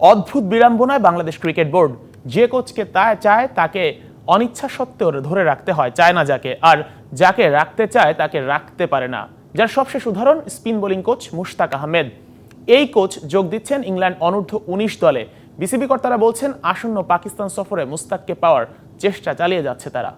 অদ্ভুত বিড়ম্বনায় Bangladesh cricket board যে কোচকে তা চায়, তাকে অনিচ্ছা সত্ত্বেও ধরে রাখতে হয়, চায় না যাকে। আর যাকে রাখতে চায়, তাকে রাখতে পারে না। যার সবশেষ উদাহরণ spin bowling coach Mushtaq Ahmed. এই কোচ যোগ দিচ্ছেন ইংল্যান্ড অনূর্ধ্ব উনিশ দলে। বিসিবি কর্তারা বলছেন, আসন্ন পাকিস্তান সফরে মুস্তাককে পাওয়ার চেষ্টা চালিয়ে যাচ্ছে তারা।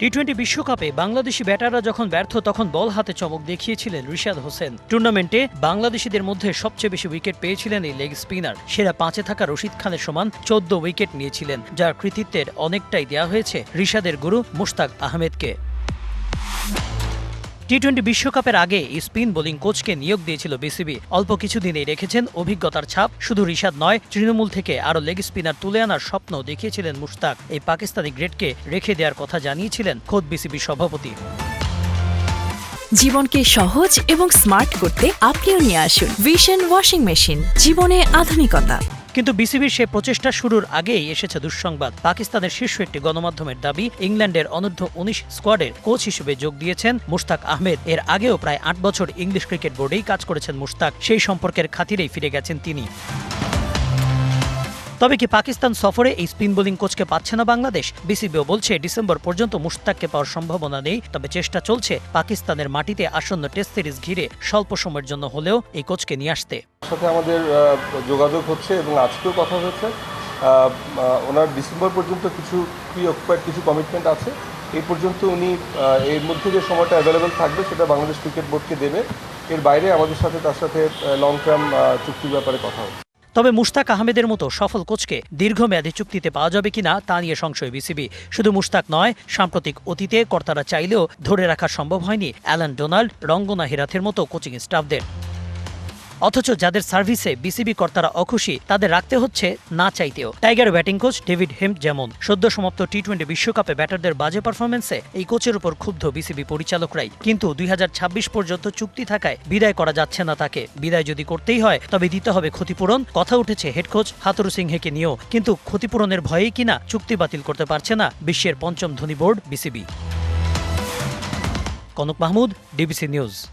টি টোয়েন্টি বিশ্বকাপে বাংলাদেশি ব্যাটাররা যখন ব্যর্থ, তখন বল হাতে চমক দেখিয়েছিলেন রিশাদ হোসেন। টুর্নামেন্টে বাংলাদেশিদের মধ্যে সবচেয়ে বেশি উইকেট পেয়েছিলেন এই লেগ স্পিনার সেরা পাঁচে থাকা রশিদ খানের সমান চোদ্দ উইকেট নিয়েছিলেন, যার কৃতিত্বের অনেকটাই দেওয়া হয়েছে রিশাদের গুরু মুশতাক আহমেদকে। টি টোয়েন্টি বিশ্বকাপের আগে স্পিন বোলিং কোচকে নিয়োগ দিয়েছিল বিসিবি। অল্প কিছুদিনেই রেখেছেন অভিজ্ঞতার ছাপ। শুধু রিশাদ নয়, তৃণমূল থেকে আরও লেগ স্পিনার তুলে আনার স্বপ্ন দেখিয়েছিলেন মুশতাক। এই পাকিস্তানি গ্রেডকে রেখে দেওয়ার কথা জানিয়েছিলেন খোদ বিসিবি সভাপতি। জীবনকে সহজ এবং স্মার্ট করতে আপনিও নিয়ে আসুন। ভিশন ওয়াশিং মেশিন, জীবনে আধুনিকতা। কিন্তু বিসিবির সে প্রচেষ্টা শুরুর আগেই এসেছে দুঃসংবাদ। পাকিস্তানের শীর্ষ একটি গণমাধ্যমের দাবি, ইংল্যান্ডের অনূর্ধ্ব উনিশ স্কোয়াডের কোচ হিসেবে যোগ দিয়েছেন মুশতাক আহমেদ। এর আগেও প্রায় আট বছর ইংলিশ ক্রিকেট বোর্ডেই কাজ করেছেন মুশতাক। সেই সম্পর্কের খাতিরেই ফিরে গেছেন তিনি। তবে কি পাকিস্তান সফরে এই স্পিন বোলিং কোচকে পাচ্ছে না বাংলাদেশ? বিসিবিও বলছে ডিসেম্বর পর্যন্ত মুশতাককে পাওয়ার সম্ভাবনা নেই তবে চেষ্টা চলছে পাকিস্তানের মাটিতে আসন্ন টেস্ট সিরিজ ঘিরে স্বল্প সময়ের জন্য হলেও এই কোচকে নিয়ে আসতে। সাথে আমাদের যোগাযোগ হচ্ছে এবং আজকেও কথা আহ, ওনার ডিসেম্বর পর্যন্ত কিছু প্রি কিছু কমিটমেন্ট আছে। এই পর্যন্ত উনি এর মধ্যে যে সময়টা অ্যাভেলেবেল থাকবে সেটা বাংলাদেশ ক্রিকেট বোর্ডকে দেবে। এর বাইরে আমাদের সাথে তার সাথে লং টার্ম চুক্তির ব্যাপারে কথা হবে তবে মুশতাক আহমেদের মতো সফল কোচকে দীর্ঘমেয়াদী চুক্তিতে পাওয়া যাবে কিনা তা নিয়ে সংশয় বিসিবি। শুধু মুশতাক নয়, সাম্প্রতিক অতীতে কর্তারা চাইলেও ধরে রাখা সম্ভব হয়নি অ্যালান ডোনাল্ড, রঙ্গনা হিরাথের মতো কোচিং স্টাফদের। অথচ যাদের সার্ভিসে বিসিবি কর্তারা অখুশি, তাদের রাখতে হচ্ছে না চাইতেও। Tiger batting coach David Hemp যেমন, সদ্য সমাপ্ত টি টোয়েন্টি বিশ্বকাপে ব্যাটারদের বাজে পারফরমেন্সে এই কোচের উপর ক্ষুব্ধ বিসিবি পরিচালকরাই। কিন্তু দুই হাজার ছাব্বিশ পর্যন্ত চুক্তি থাকায় বিদায় করা যাচ্ছে না তাকে। বিদায় যদি করতেই হয়, তবে দিতে হবে ক্ষতিপূরণ, কথা উঠেছে হেড কোচ হাতুরু সিংহেকে নিয়েও। কিন্তু ক্ষতিপূরণের ভয়েই কিনা চুক্তি বাতিল করতে পারছে না বিশ্বের পঞ্চম ধনী board BCB. Kanak Mahmud, DBC news.